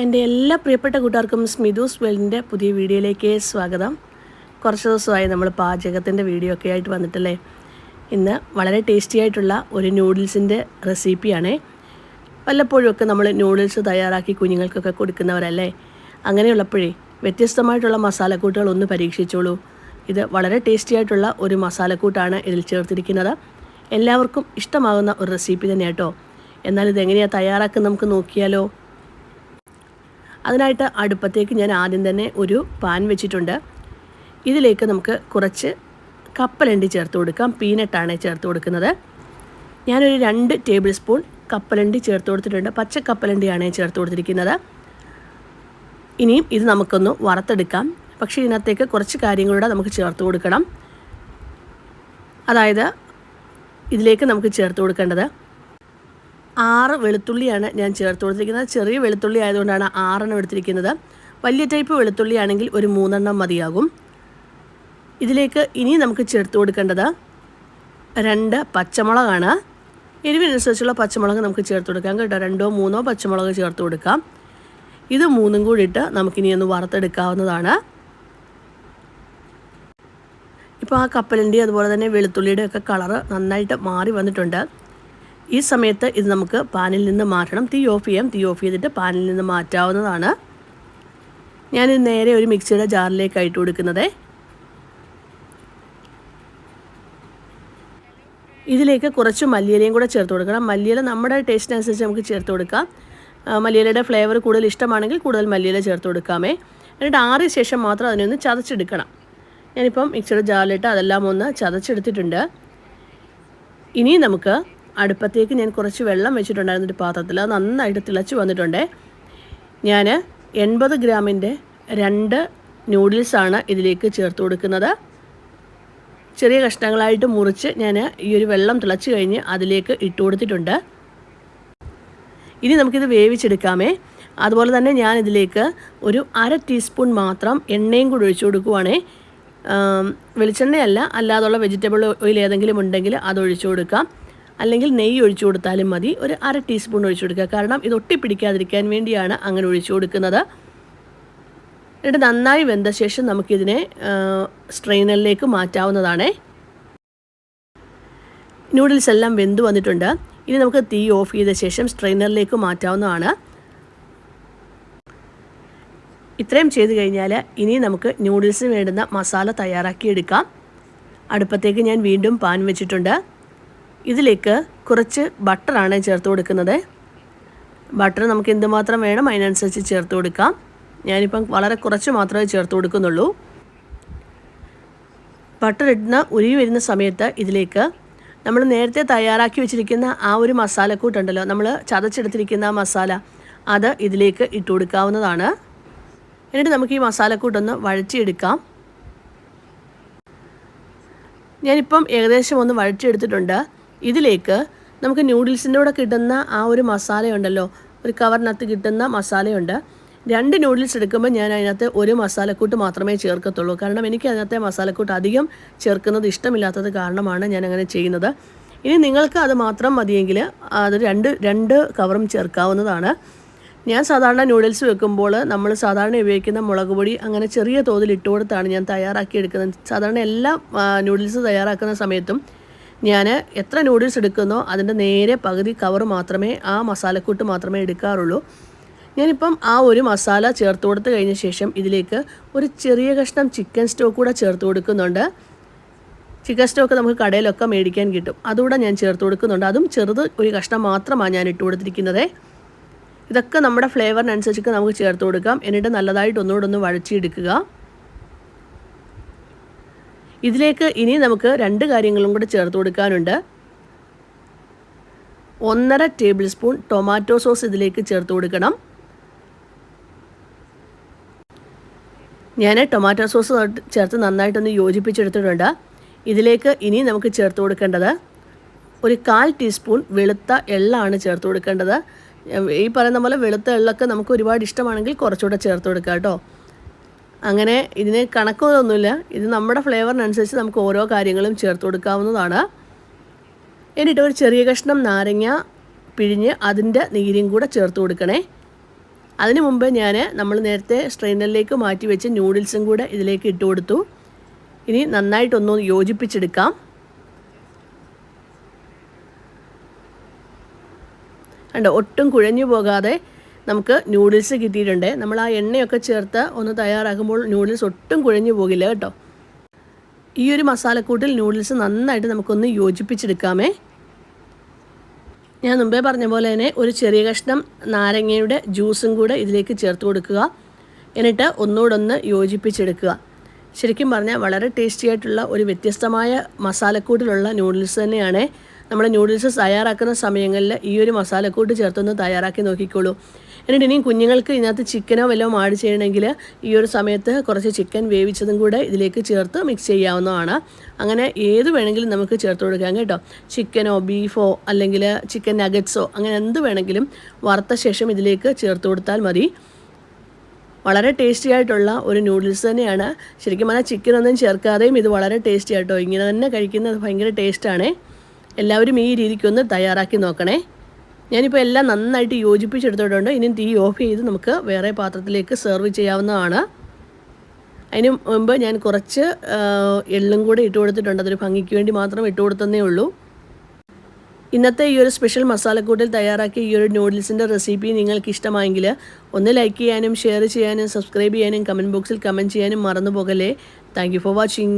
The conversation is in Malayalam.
എന്റെ എല്ലാ പ്രിയപ്പെട്ട കൂട്ടുകാർക്കും സ്മിതൂസ് വെൽഡിന്റെ പുതിയ വീഡിയോയിലേക്ക് സ്വാഗതം. കുറച്ച് ദിവസമായി നമ്മൾ പാചകത്തിന്റെ വീഡിയോ ഒക്കെ ആയിട്ട് വന്നിട്ടല്ലേ? ഇന്ന് വളരെ ടേസ്റ്റി ആയിട്ടുള്ള ഒരു നൂഡിൽസിന്റെ റെസിപ്പിയാണേ വല്ലപ്പോഴും ഒക്കെ നമ്മൾ നൂഡിൽസ് തയ്യാറാക്കി കുഞ്ഞുങ്ങൾക്കൊക്കെ കൊടുക്കുന്നവരല്ലേ? അങ്ങനെയുള്ളപ്പോഴേ വ്യത്യസ്തമായിട്ടുള്ള മസാലക്കൂട്ടുകൾ ഒന്ന് പരീക്ഷിച്ചോളൂ. ഇത് വളരെ ടേസ്റ്റി ആയിട്ടുള്ള ഒരു മസാലക്കൂട്ടാണ് ഇതിൽ ചേർത്തിരിക്കുന്നത്. എല്ലാവർക്കും ഇഷ്ടമാകുന്ന ഒരു റെസിപ്പി തന്നെ കേട്ടോ എന്നാൽ ഇതെങ്ങനെയാണ് തയ്യാറാക്കുന്നത് നമുക്ക് നോക്കിയാലോ? അതിനായിട്ട് അടുപ്പത്തേക്ക് ഞാൻ ആദ്യം തന്നെ ഒരു പാൻ വെച്ചിട്ടുണ്ട്. ഇതിലേക്ക് നമുക്ക് കുറച്ച് കപ്പലണ്ടി ചേർത്ത് കൊടുക്കാം. പീനട്ടാണ് ചേർത്ത് കൊടുക്കുന്നത്. ഞാനൊരു രണ്ട് ടേബിൾ സ്പൂൺ കപ്പലണ്ടി ചേർത്ത് കൊടുത്തിട്ടുണ്ട്. പച്ച കപ്പലണ്ടിയാണ് ചേർത്ത് കൊടുത്തിരിക്കുന്നത്. ഇനിയും ഇത് നമുക്കൊന്ന് വറുത്തെടുക്കാം. പക്ഷേ ഇതിനകത്തേക്ക് കുറച്ച് കാര്യങ്ങളൂടെ നമുക്ക് ചേർത്ത് കൊടുക്കണം. അതായത് ഇതിലേക്ക് നമുക്ക് ചേർത്ത് കൊടുക്കേണ്ടത് ആറ് വെളുത്തുള്ളിയാണ് ഞാൻ ചേർത്ത് കൊടുത്തിരിക്കുന്നത്. ചെറിയ വെളുത്തുള്ളി ആയതുകൊണ്ടാണ് ആറെണ്ണം എടുത്തിരിക്കുന്നത്. വലിയ ടൈപ്പ് വെളുത്തുള്ളി ആണെങ്കിൽ ഒരു മൂന്നെണ്ണം മതിയാകും. ഇതിലേക്ക് ഇനി നമുക്ക് ചേർത്ത് കൊടുക്കേണ്ടത് രണ്ട് പച്ചമുളകാണ്. എരിവിനനുസരിച്ചുള്ള പച്ചമുളക് നമുക്ക് ചേർത്ത് കൊടുക്കാം കേട്ടോ. രണ്ടോ മൂന്നോ പച്ചമുളക് ചേർത്ത് കൊടുക്കാം. ഇത് മൂന്നും കൂടി ഇട്ട് നമുക്കിനി ഒന്ന് വറുത്തെടുക്കാവുന്നതാണ്. ഇപ്പോൾ ആ കപ്പലിന്റെ അതുപോലെ തന്നെ വെളുത്തുള്ളിയുടെ ഒക്കെ കളറ് നന്നായിട്ട് മാറി വന്നിട്ടുണ്ട്. ഈ സമയത്ത് ഇത് നമുക്ക് പാനിൽ നിന്ന് മാറ്റണം. തീ ഓഫ് ചെയ്യാം. തീ ഓഫ് ചെയ്തിട്ട് പാനിൽ നിന്ന് മാറ്റാവുന്നതാണ്. ഞാനിത് നേരെ ഒരു മിക്സിയുടെ ജാറിലേക്ക് ആയിട്ട് കൊടുക്കുന്നത്. ഇതിലേക്ക് കുറച്ച് മല്ലിയിലയും കൂടെ ചേർത്ത് കൊടുക്കണം. മല്ലിയില നമ്മുടെ ടേസ്റ്റിനനുസരിച്ച് നമുക്ക് ചേർത്ത് കൊടുക്കാം. മല്ലിയിലയുടെ ഫ്ലേവർ കൂടുതൽ ഇഷ്ടമാണെങ്കിൽ കൂടുതൽ മല്ലിയില ചേർത്ത് കൊടുക്കാമേ. എന്നിട്ട് ആറിയ ശേഷം മാത്രം അതിനൊന്ന് ചതച്ചെടുക്കണം. ഞാനിപ്പം മിക്സിയുടെ ജാറിലിട്ട് അതെല്ലാം ഒന്ന് ചതച്ചെടുത്തിട്ടുണ്ട്. ഇനി നമുക്ക് അടുപ്പത്തേക്ക് ഞാൻ കുറച്ച് വെള്ളം വെച്ചിട്ടുണ്ടായിരുന്നു ഒരു പാത്രത്തിൽ. അത് നന്നായിട്ട് തിളച്ച് വന്നിട്ടുണ്ട്. ഞാൻ എൺപത് ഗ്രാമിന്റെ രണ്ട് നൂഡിൽസാണ് ഇതിലേക്ക് ചേർത്ത് കൊടുക്കുന്നത്. ചെറിയ കഷ്ണങ്ങളായിട്ട് മുറിച്ച് ഞാൻ ഈ ഒരു വെള്ളം തിളച്ച് കഴിഞ്ഞ് അതിലേക്ക് ഇട്ട് കൊടുത്തിട്ടുണ്ട്. ഇനി നമുക്കിത് വേവിച്ചെടുക്കാമേ. അതുപോലെ തന്നെ ഞാൻ ഇതിലേക്ക് ഒരു അര ടീസ്പൂൺ മാത്രം എണ്ണയും കൂടി ഒഴിച്ചു കൊടുക്കുവാണേ. വെളിച്ചെണ്ണയല്ല അല്ലാതുള്ള വെജിറ്റബിൾ ഓയിൽ ഏതെങ്കിലും ഉണ്ടെങ്കിൽ അത് ഒഴിച്ചു കൊടുക്കാം. അല്ലെങ്കിൽ നെയ്യ് ഒഴിച്ചു കൊടുത്താലും മതി. ഒരു അര ടീസ്പൂൺ ഒഴിച്ചു കൊടുക്കുക. കാരണം ഇത് ഒട്ടിപ്പിടിക്കാതിരിക്കാൻ വേണ്ടിയാണ് അങ്ങനെ ഒഴിച്ചു കൊടുക്കുന്നത്. എന്നിട്ട് നന്നായി വെന്ത ശേഷം നമുക്കിതിനെ സ്ട്രെയിനറിലേക്ക് മാറ്റാവുന്നതാണേ. നൂഡിൽസ് എല്ലാം വെന്ത് വന്നിട്ടുണ്ട്. ഇനി നമുക്ക് തീ ഓഫ് ചെയ്ത ശേഷം സ്ട്രെയിനറിലേക്ക് മാറ്റാവുന്നതാണ്. ഇത്രയും ചെയ്ത് കഴിഞ്ഞാൽ ഇനി നമുക്ക് നൂഡിൽസിന് വേണ്ടുന്ന മസാല തയ്യാറാക്കിയെടുക്കാം അടുപ്പത്തേക്ക് ഞാൻ വീണ്ടും പാൻ വെച്ചിട്ടുണ്ട്. ഇതിലേക്ക് കുറച്ച് ബട്ടറാണ് ചേർത്ത് കൊടുക്കുന്നത്. ബട്ടർ നമുക്ക് എന്തുമാത്രം വേണം അതിനനുസരിച്ച് ചേർത്ത് കൊടുക്കാം. ഞാനിപ്പം വളരെ കുറച്ച് മാത്രമേ ചേർത്ത് കൊടുക്കുന്നുള്ളൂ. ബട്ടർ ഇടുന്ന ഉരുവി വരുന്ന സമയത്ത് ഇതിലേക്ക് നമ്മൾ നേരത്തെ തയ്യാറാക്കി വെച്ചിരിക്കുന്ന ആ ഒരു മസാലക്കൂട്ടുണ്ടല്ലോ നമ്മൾ ചതച്ചെടുത്തിരിക്കുന്ന മസാല അത് ഇതിലേക്ക് ഇട്ട് കൊടുക്കാവുന്നതാണ്. എന്നിട്ട് നമുക്ക് ഈ മസാലക്കൂട്ടൊന്ന് വഴറ്റിയെടുക്കാം. ഞാനിപ്പം ഏകദേശം ഒന്ന് വഴറ്റിയെടുത്തിട്ടുണ്ട്. ഇതിലേക്ക് നമുക്ക് നൂഡിൽസിന്റെ കൂടെ കിട്ടുന്ന ആ ഒരു മസാലയുണ്ടല്ലോ ഒരു കവറിനകത്ത് കിട്ടുന്ന മസാലയുണ്ട്. രണ്ട് നൂഡിൽസ് എടുക്കുമ്പോൾ ഞാൻ അതിനകത്ത് ഒരു മസാലക്കൂട്ട് മാത്രമേ ചേർക്കത്തുള്ളൂ. കാരണം എനിക്ക് അതിനകത്തെ മസാലക്കൂട്ട് അധികം ചേർക്കുന്നത് ഇഷ്ടമില്ലാത്തത് കാരണമാണ് ഞാൻ അങ്ങനെ ചെയ്യുന്നത്. ഇനി നിങ്ങൾക്ക് അത് മാത്രം മതിയെങ്കിൽ അത് രണ്ട് രണ്ട് കവറും ചേർക്കാവുന്നതാണ്. ഞാൻ സാധാരണ നൂഡിൽസ് വെക്കുമ്പോൾ നമ്മൾ സാധാരണ ഉപയോഗിക്കുന്ന മുളക് പൊടി അങ്ങനെ ചെറിയ തോതിൽ ഇട്ടുകൊടുത്താണ് ഞാൻ തയ്യാറാക്കി എടുക്കുന്നത് സാധാരണ എല്ലാ നൂഡിൽസ് തയ്യാറാക്കുന്ന സമയത്തും ഞാൻ എത്ര നൂഡിൽസ് എടുക്കുന്നോ അതിന്റെ നേരെ പകുതി കവർ മാത്രമേ ആ മസാലക്കൂട്ട് മാത്രമേ എടുക്കാറുള്ളൂ. ഞാനിപ്പം ആ ഒരു മസാല ചേർത്ത് കൊടുത്ത് കഴിഞ്ഞ ശേഷം ഇതിലേക്ക് ഒരു ചെറിയ കഷ്ണം ചിക്കൻ സ്റ്റോക്ക് കൂടെ ചേർത്ത് കൊടുക്കുന്നുണ്ട്. ചിക്കൻ സ്റ്റോക്ക് നമുക്ക് കടയിലൊക്കെ മേടിക്കാൻ കിട്ടും. അതുകൂടെ ഞാൻ ചേർത്ത് കൊടുക്കുന്നുണ്ട്. അതും ചെറുത് ഒരു കഷ്ണം മാത്രമാണ് ഞാൻ ഇട്ട് കൊടുത്തിരിക്കുന്നത്. ഇതൊക്കെ നമ്മുടെ ഫ്ലേവറിനനുസരിച്ചൊക്കെ നമുക്ക് ചേർത്ത് കൊടുക്കാം. എന്നിട്ട് നല്ലതായിട്ട് ഒന്നുകൂടെ ഒന്ന് വഴച്ചിയെടുക്കുക ഇതിലേക്ക് ഇനി നമുക്ക് രണ്ട് കാര്യങ്ങളും കൂടെ ചേർത്ത് കൊടുക്കാനുണ്ട്. ഒന്നര ടേബിൾ സ്പൂൺ ടൊമാറ്റോ സോസ് ഇതിലേക്ക് ചേർത്ത് കൊടുക്കണം. ഞാൻ ടൊമാറ്റോ സോസ് ചേർത്ത് നന്നായിട്ടൊന്ന് യോജിപ്പിച്ചെടുത്തിട്ടുണ്ട്. ഇതിലേക്ക് ഇനി നമുക്ക് ചേർത്ത് കൊടുക്കേണ്ടത് ഒരു കാൽ ടീസ്പൂൺ വെളുത്ത എള്ളാണ് ചേർത്ത് കൊടുക്കേണ്ടത്. ഈ പറയുന്ന പോലെ വെളുത്ത എള്ളൊക്കെ നമുക്ക് ഒരുപാട് ഇഷ്ടമാണെങ്കിൽ കുറച്ചുകൂടെ ചേർത്ത് കൊടുക്കാം കേട്ടോ. അങ്ങനെ ഇതിന് കണക്കൊന്നുമില്ല ഇത് നമ്മുടെ ഫ്ലേവറിനനുസരിച്ച് നമുക്ക് ഓരോ കാര്യങ്ങളും ചേർത്ത് കൊടുക്കാവുന്നതാണ്. എന്നിട്ട് ഒരു ചെറിയ കഷ്ണം നാരങ്ങ പിഴിഞ്ഞ് അതിന്റെ നീരും കൂടെ ചേർത്ത് കൊടുക്കണേ. അതിന് മുമ്പ് ഞാൻ നമ്മൾ നേരത്തെ സ്ട്രെയിനറിലേക്ക് മാറ്റി വെച്ച് ന്യൂഡിൽസും കൂടെ ഇതിലേക്ക് ഇട്ട് കൊടുത്തു. ഇനി നന്നായിട്ടൊന്ന് യോജിപ്പിച്ചെടുക്കാം. കണ്ടോ ഒട്ടും കുഴഞ്ഞു പോകാതെ നമുക്ക് നൂഡിൽസ് കിട്ടിയിട്ടുണ്ട്. നമ്മൾ ആ എണ്ണയൊക്കെ ചേർത്ത് ഒന്ന് തയ്യാറാക്കുമ്പോൾ നൂഡിൽസ് ഒട്ടും കുഴഞ്ഞു പോകില്ല കേട്ടോ. ഈ ഒരു മസാലക്കൂട്ടിൽ നൂഡിൽസ് നന്നായിട്ട് നമുക്കൊന്ന് യോജിപ്പിച്ചെടുക്കാമേ. ഞാൻ മുമ്പേ പറഞ്ഞ പോലെ തന്നെ ഒരു ചെറിയ കഷ്ണം നാരങ്ങയുടെ ജ്യൂസും കൂടെ ഇതിലേക്ക് ചേർത്ത് കൊടുക്കുക. എന്നിട്ട് ഒന്നുകൂടൊന്ന് യോജിപ്പിച്ചെടുക്കുക. ശരിക്കും പറഞ്ഞാൽ വളരെ ടേസ്റ്റി ആയിട്ടുള്ള ഒരു വ്യത്യസ്തമായ മസാലക്കൂട്ടിലുള്ള നൂഡിൽസ് തന്നെയാണ്. നമ്മൾ നൂഡിൽസ് തയ്യാറാക്കുന്ന സമയങ്ങളിൽ ഈ ഒരു മസാലക്കൂട്ട് ചേർത്തൊന്ന് തയ്യാറാക്കി നോക്കിക്കോളൂ. എന്നിട്ട് ഇനിയും കുഞ്ഞുങ്ങൾക്ക് ഇതിനകത്ത് ചിക്കനോ വല്ലതും ആഡ് ചെയ്യണമെങ്കിൽ ഈ ഒരു സമയത്ത് കുറച്ച് ചിക്കൻ വേവിച്ചതും കൂടെ ഇതിലേക്ക് ചേർത്ത് മിക്സ് ചെയ്യാവുന്നതാണ്. അങ്ങനെ ഏത് വേണമെങ്കിലും നമുക്ക് ചേർത്ത് കൊടുക്കാം കേട്ടോ. ചിക്കനോ ബീഫോ അല്ലെങ്കിൽ ചിക്കൻ നഗറ്റ്സോ അങ്ങനെ എന്ത് വേണമെങ്കിലും വറുത്ത ശേഷം ഇതിലേക്ക് ചേർത്ത് കൊടുത്താൽ മതി. വളരെ ടേസ്റ്റി ആയിട്ടുള്ള ഒരു നൂഡിൽസ് തന്നെയാണ്. ശരിക്കും പറഞ്ഞാൽ ചിക്കൻ ഒന്നും ചേർക്കാതെയും ഇത് വളരെ ടേസ്റ്റി ആയിട്ടോ ഇങ്ങനെ തന്നെ കഴിക്കുന്നത് ഭയങ്കര ടേസ്റ്റാണ് എല്ലാവരും ഈ രീതിക്കൊന്ന് തയ്യാറാക്കി നോക്കണേ. ഞാനിപ്പോൾ എല്ലാം നന്നായിട്ട് യോജിപ്പിച്ചെടുത്തിട്ടുണ്ട് ഇനി തീ ഓഫ് ചെയ്ത് നമുക്ക് വേറെ പാത്രത്തിലേക്ക് സെർവ് ചെയ്യാവുന്നതാണ്. അതിന് മുമ്പ് ഞാൻ കുറച്ച് എള്ളും കൂടെ ഇട്ട് കൊടുത്തിട്ടുണ്ട്. അതൊരു ഭംഗിക്ക് വേണ്ടി മാത്രം ഇട്ട് കൊടുത്തതേ ഉള്ളൂ. ഇന്നത്തെ ഈ ഒരു സ്പെഷ്യൽ മസാലക്കൂട്ടിൽ തയ്യാറാക്കിയ ഈ ഒരു നൂഡിൽസിന്റെ റെസിപ്പി നിങ്ങൾക്ക് ഇഷ്ടമായെങ്കിൽ ഒന്ന് ലൈക്ക് ചെയ്യാനും ഷെയർ ചെയ്യാനും സബ്സ്ക്രൈബ് ചെയ്യാനും കമന്റ് ബോക്സിൽ കമന്റ് ചെയ്യാനും മറന്നു പോകല്ലേ താങ്ക് ഫോർ വാച്ചിങ്